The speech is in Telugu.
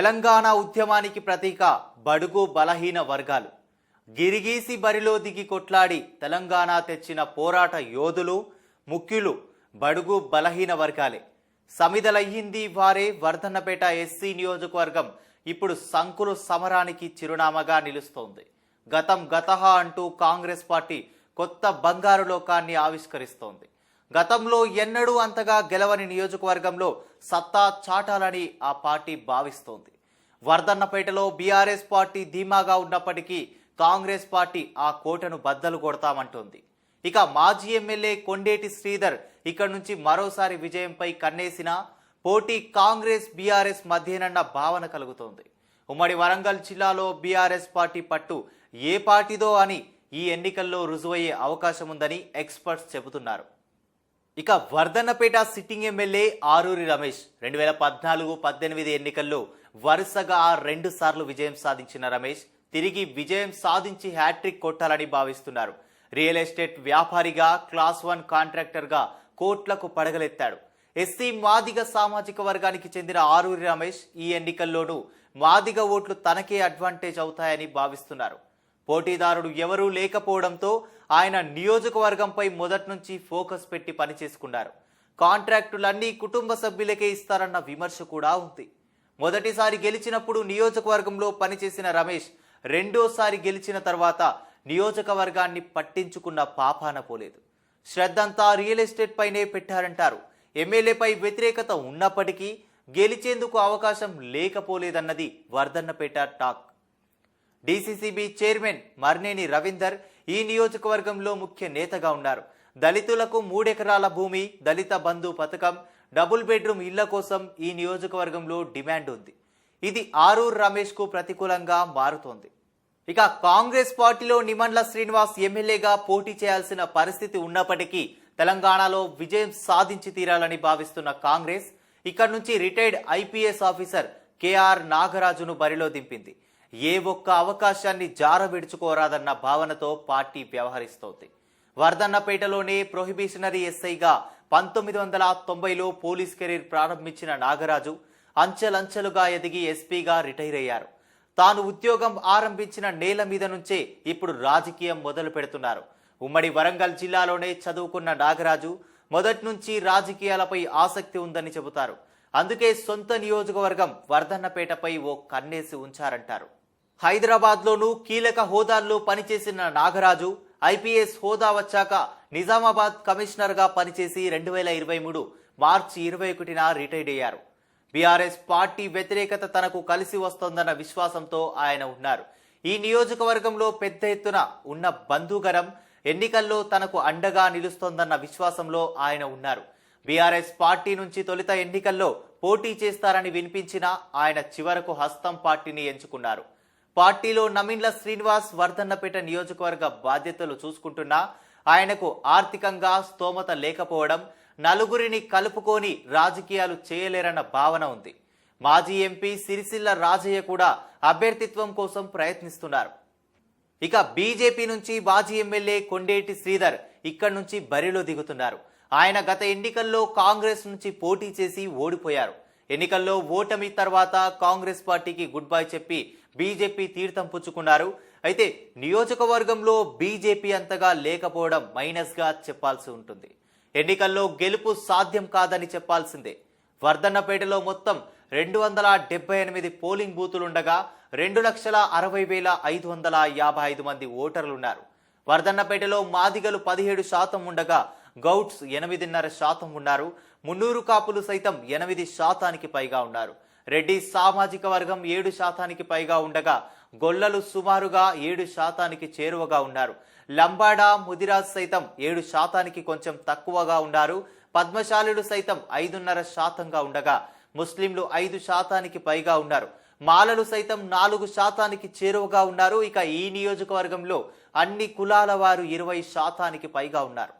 తెలంగాణ ఉద్యమానికి ప్రతీక బడుగు బలహీన వర్గాలు. గిరిగీసి బరిలో దిగి కొట్లాడి తెలంగాణ తెచ్చిన పోరాట యోధులు ముఖ్యులు బడుగు బలహీన వర్గాలే. సమిదలయ్యింది వారే వర్ధన్నపేట ఎస్సీ నియోజకవర్గం. ఇప్పుడు సంకులు సమరానికి చిరునామాగా నిలుస్తోంది. గతం గతహ అంటూ కాంగ్రెస్ పార్టీ కొత్త బంగారు లోకాన్ని ఆవిష్కరిస్తోంది. గతంలో ఎన్నడూ అంతగా గెలవని నియోజకవర్గంలో సత్తా చాటాలని ఆ పార్టీ భావిస్తోంది. వర్ధన్నపేటలో బీఆర్ఎస్ పార్టీ ధీమాగా ఉన్నప్పటికీ కాంగ్రెస్ పార్టీ ఆ కోటను బద్దలు కొడతామంటోంది. ఇక మాజీ ఎమ్మెల్యే కొండేటి శ్రీధర్ ఇక్కడి నుంచి మరోసారి విజయంపై కన్నేసిన పోటీ కాంగ్రెస్ బీఆర్ఎస్ మధ్యనన్న భావన కలుగుతోంది. ఉమ్మడి వరంగల్ జిల్లాలో బీఆర్ఎస్ పార్టీ పట్టు ఏ పార్టీదో అని ఈ ఎన్నికల్లో రుజువయ్యే అవకాశం ఉందని ఎక్స్పర్ట్స్ చెబుతున్నారు. ఇక వర్ధన్నపేట సిట్టింగ్ ఎమ్మెల్యే ఆరూరి రమేష్. రెండు వేల పద్నాలుగు పద్దెనిమిది ఎన్నికల్లో వరుసగా రెండు సార్లు విజయం సాధించిన రమేష్ తిరిగి విజయం సాధించి హ్యాట్రిక్ కొట్టాలని భావిస్తున్నారు. రియల్ ఎస్టేట్ వ్యాపారిగా క్లాస్ వన్ కాంట్రాక్టర్గా కోట్లకు పడగలెత్తాడు. ఎస్సీ మాదిగ సామాజిక వర్గానికి చెందిన ఆరూరి రమేష్ ఈ ఎన్నికల్లోనూ మాదిగ ఓట్లు తనకే అడ్వాంటేజ్ అవుతాయని భావిస్తున్నారు. పోటీదారుడు ఎవరూ లేకపోవడంతో ఆయన నియోజకవర్గంపై మొదటి నుంచి ఫోకస్ పెట్టి పనిచేసుకున్నారు. కాంట్రాక్టులన్నీ కుటుంబ సభ్యులకే ఇస్తారన్న విమర్శ కూడా ఉంది. మొదటిసారి గెలిచినప్పుడు నియోజకవర్గంలో పనిచేసిన రమేష్ రెండోసారి గెలిచిన తర్వాత నియోజకవర్గాన్ని పట్టించుకున్న పాపాన పోలేదు. శ్రద్ధంతా రియల్ ఎస్టేట్ పైనే పెట్టారంటారు. ఎమ్మెల్యేపై వ్యతిరేకత ఉన్నప్పటికీ గెలిచేందుకు అవకాశం లేకపోలేదన్నది Vardhannapeta talk. DCCB chairman Marneni Ravinder ఈ నియోజకవర్గంలో ముఖ్య నేతగా ఉన్నారు. దళితులకు మూడెకరాల భూమి దళిత బంధు పథకం డబుల్ బెడ్రూమ్ ఇళ్ళ కోసం ఈ నియోజకవర్గంలో డిమాండ్ ఉంది. ఇది ఆరూర్ రమేష్కు ప్రతికూలంగా మారుతోంది. ఇక కాంగ్రెస్ పార్టీలో నిమండ్ల శ్రీనివాస్ ఎమ్మెల్యేగా పోటీ చేయాల్సిన పరిస్థితి ఉన్నప్పటికీ తెలంగాణలో విజయం సాధించి తీరాలని భావిస్తున్న కాంగ్రెస్ ఇక్కడి నుంచి రిటైర్డ్ ఐపీఎస్ ఆఫీసర్ కేఆర్ నాగరాజును బరిలో దింపింది. ఏ ఒక్క అవకాశాన్ని జార విడుచుకోరాదన్న భావనతో పార్టీ వ్యవహరిస్తోంది. వర్ధన్నపేటలోనే ప్రొహిబిషనరీ ఎస్ఐగా పంతొమ్మిది వందల తొంభైలో పోలీస్ కెరీర్ ప్రారంభించిన నాగరాజు అంచెలంచెలుగా ఎదిగి ఎస్పీగా రిటైర్ అయ్యారు. తాను ఉద్యోగం ఆరంభించిన నేల మీద నుంచే ఇప్పుడు రాజకీయం మొదలు పెడుతున్నారు. ఉమ్మడి వరంగల్ జిల్లాలోనే చదువుకున్న నాగరాజు మొదటి నుంచి రాజకీయాలపై ఆసక్తి ఉందని చెబుతారు. అందుకే సొంత నియోజకవర్గం వర్ధన్నపేటపై ఓ కన్నేసి ఉంచారంటారు. హైదరాబాద్లోనూ కీలక హోదాల్లో పనిచేసిన నాగరాజు ఐపీఎస్ హోదా వచ్చాక నిజామాబాద్ కమిషనర్గా పనిచేసి రెండు వేల ఇరవై మూడు మార్చి ఇరవై ఒకటిన రిటైర్డ్ అయ్యారు. బీఆర్ఎస్ పార్టీ వ్యతిరేకత తనకు కలిసి వస్తోందన్న విశ్వాసంతో ఆయన ఉన్నారు. ఈ నియోజకవర్గంలో పెద్ద ఎత్తున ఉన్న బంధుగరం ఎన్నికల్లో తనకు అండగా నిలుస్తోందన్న విశ్వాసంలో ఆయన ఉన్నారు. బీఆర్ఎస్ పార్టీ నుంచి తొలుత ఎన్నికల్లో పోటీ చేస్తారని వినిపించినా ఆయన చివరకు హస్తం పార్టీని ఎంచుకున్నారు. పార్టీలో నమీన్ల శ్రీనివాస్ వర్ధన్నపేట నియోజకవర్గ బాధ్యతలు చూసుకుంటున్నా ఆయనకు ఆర్థికంగా స్తోమత లేకపోవడం నలుగురిని కలుపుకొని రాజకీయాలు చేయలేరన్న భావన ఉంది. మాజీ ఎంపీ సిరిసిల్ల రాజయ్య కూడా అభ్యర్థిత్వం కోసం ప్రయత్నిస్తున్నారు. ఇక బీజేపీ నుంచి మాజీ ఎమ్మెల్యే కొండేటి శ్రీధర్ ఇక్కడి నుంచి బరిలో దిగుతున్నారు. ఆయన గత ఎన్నికల్లో కాంగ్రెస్ నుంచి పోటీ చేసి ఓడిపోయారు. ఎన్నికల్లో ఓటమి తర్వాత కాంగ్రెస్ పార్టీకి గుడ్ బై చెప్పి బీజేపీ తీర్థం పుచ్చుకున్నారు. అయితే నియోజకవర్గంలో బీజేపీ అంతగా లేకపోవడం మైనస్గా చెప్పాల్సి ఉంటుంది. ఎన్నికల్లో గెలుపు సాధ్యం కాదని చెప్పాల్సిందే. వర్ధన్నపేటలో మొత్తం రెండు వందల డెబ్బై ఎనిమిది పోలింగ్ బూతులుండగా రెండు లక్షల అరవై వేల ఐదు వందల యాభై ఐదు మంది ఓటర్లున్నారు. వర్ధన్నపేటలో మాదిగలు పదిహేడు శాతం ఉండగా గౌట్స్ ఎనిమిదిన్నర శాతం ఉన్నారు. మున్నూరు కాపులు సైతం ఎనిమిది శాతానికి పైగా ఉన్నారు. రెడ్డి సామాజిక వర్గం ఏడు శాతానికి పైగా ఉండగా గొల్లలు సుమారుగా ఏడు శాతానికి చేరువగా ఉన్నారు. లంబాడా ముదిరాజ్ సైతం ఏడు శాతానికి కొంచెం తక్కువగా ఉన్నారు. పద్మశాలులు సైతం ఐదున్నర శాతంగా ఉండగా ముస్లింలు ఐదు శాతానికి పైగా ఉన్నారు. మాలలు సైతం నాలుగు శాతానికి చేరువగా ఉన్నారు. ఇక ఈ నియోజకవర్గంలో అన్ని కులాల వారు ఇరవై శాతానికి పైగా ఉన్నారు.